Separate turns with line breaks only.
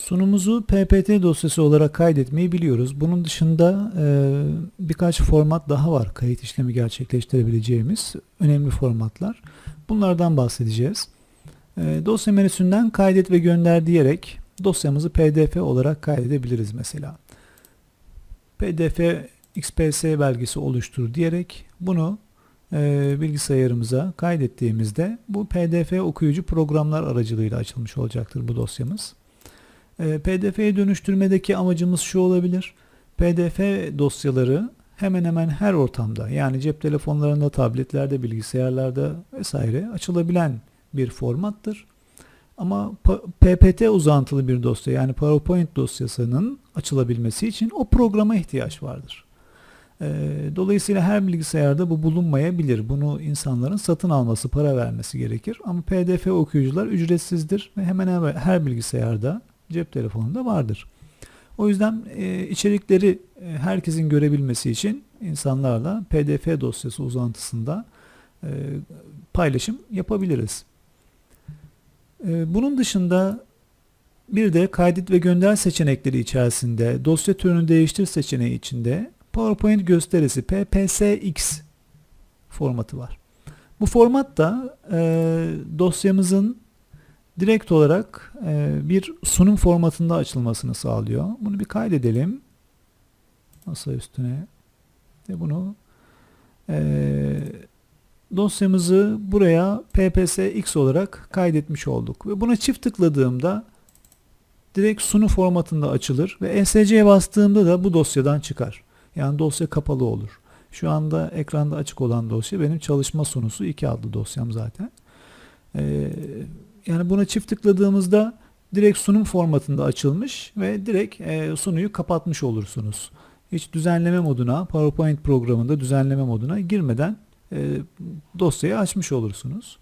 Sunumuzu PPT dosyası olarak kaydetmeyi biliyoruz. Bunun dışında e, birkaç format daha var kayıt işlemi gerçekleştirebileceğimiz önemli formatlar. Bunlardan bahsedeceğiz. E, dosya menüsünden kaydet ve gönder diyerek dosyamızı PDF olarak kaydedebiliriz mesela. PDF XPS belgesi oluştur diyerek bunu e, bilgisayarımıza kaydettiğimizde bu PDF okuyucu programlar aracılığıyla açılmış olacaktır bu dosyamız. E, PDF'ye dönüştürmedeki amacımız şu olabilir. PDF dosyaları hemen hemen her ortamda yani cep telefonlarında, tabletlerde, bilgisayarlarda vesaire açılabilen bir formattır. Ama PPT uzantılı bir dosya yani PowerPoint dosyasının açılabilmesi için o programa ihtiyaç vardır. Ee, Dolayısıyla her bilgisayarda bu bulunmayabilir. Bunu insanların satın alması, para vermesi gerekir. Ama PDF okuyucular ücretsizdir ve hemen her bilgisayarda, cep telefonunda vardır. O yüzden e, içerikleri e, herkesin görebilmesi için insanlarla PDF dosyası uzantısında e, paylaşım yapabiliriz. E, bunun dışında bir de kaydet ve gönder seçenekleri içerisinde dosya türünü değiştir seçeneği içinde PowerPoint gösterisi PPSX formatı var. Bu format da e, dosyamızın direkt olarak e, bir sunum formatında açılmasını sağlıyor. Bunu bir kaydedelim. Masa üstüne. Ve bunu e, dosyamızı buraya PPSX olarak kaydetmiş olduk. Ve buna çift tıkladığımda direkt sunum formatında açılır ve ESC'ye bastığımda da bu dosyadan çıkar. Yani dosya kapalı olur. Şu anda ekranda açık olan dosya benim çalışma sunusu 2 adlı dosyam zaten. Ee, yani buna çift tıkladığımızda direkt sunum formatında açılmış ve direkt e, sunuyu kapatmış olursunuz. Hiç düzenleme moduna, PowerPoint programında düzenleme moduna girmeden e, dosyayı açmış olursunuz.